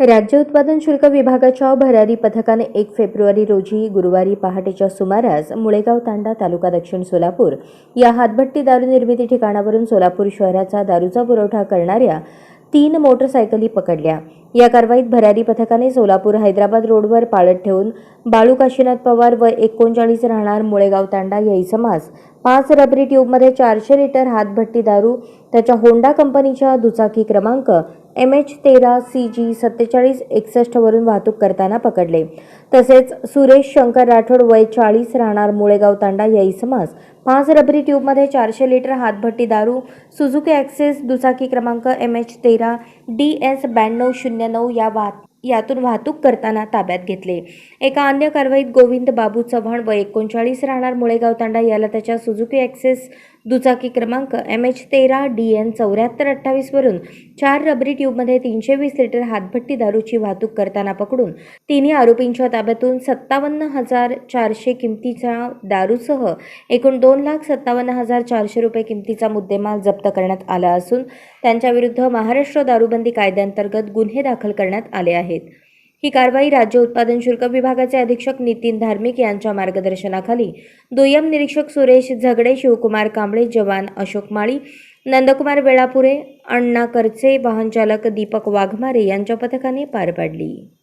राज्य उत्पादन शुल्क विभागाच्या भरारी पथकाने एक फेब्रुवारी रोजी गुरुवारी पहाटेच्या सुमारास मुळेगाव तांडा तालुका दक्षिण सोलापूर या हातभट्टी दारू निर्मिती ठिकाणावरून सोलापूर शहराचा दारूचा पुरवठा करणाऱ्या तीन मोटरसायकली पकडल्या. या कारवाईत भरारी पथकाने सोलापूर हैदराबाद रोडवर पाळत ठेवून बाळू काशीनाथ पवार व एकोणचाळीस राहणार मुळेगाव तांडा या इसमास पाच रबरी ट्यूबमध्ये चारशे लिटर हातभट्टी दारू त्याच्या होंडा कंपनीच्या दुचाकी क्रमांक एम एच तेरा सी जी सत्तेचाळीस एकसष्टवरून वाहतूक करताना पकडले. तसेच सुरेश शंकर राठोड वय चाळीस राहणार मुळेगाव तांडा या इसमास पाच रबरी ट्यूबमध्ये चारशे लिटर हातभट्टी दारू सुझुकी ॲक्सेस दुचाकी क्रमांक एम एच तेरा डी एस ब्याण्णव शून्य नऊ या वाहत यातून वाहतूक करताना ताब्यात घेतले. एका अन्य कारवाईत गोविंद बाबू चव्हाण व एकोणचाळीस राहणार मुळेगाव तांडा याला त्याच्या सुझुकी ॲक्सेस दुचाकी क्रमांक एम एच तेरा डी एन चौऱ्याहत्तर अठ्ठावीसवरून चार रबरी ट्यूबमध्ये तीनशे वीस लिटर हातभट्टी दारूची वाहतूक करताना पकडून तिन्ही आरोपींच्या ताब्यातून सत्तावन्न हजार चारशे किमतीच्या दारूसह एकूण दोन लाख सत्तावन्न हजार चारशे रुपये किमतीचा मुद्देमाल जप्त करण्यात आला असून त्यांच्याविरुद्ध महाराष्ट्र दारूबंदी कायद्यांतर्गत गुन्हे दाखल करण्यात आले आहेत. ही कारवाई राज्य उत्पादन शुल्क विभागाचे अधीक्षक नितीन धार्मिक यांच्या मार्गदर्शनाखाली दुय्यम निरीक्षक सुरेश झगडे शिवकुमार कांबळे जवान अशोक माळी नंदकुमार वेळापुरे अण्णा करचे वाहनचालक दीपक वाघमारे यांच्या पथकाने पार पाडली.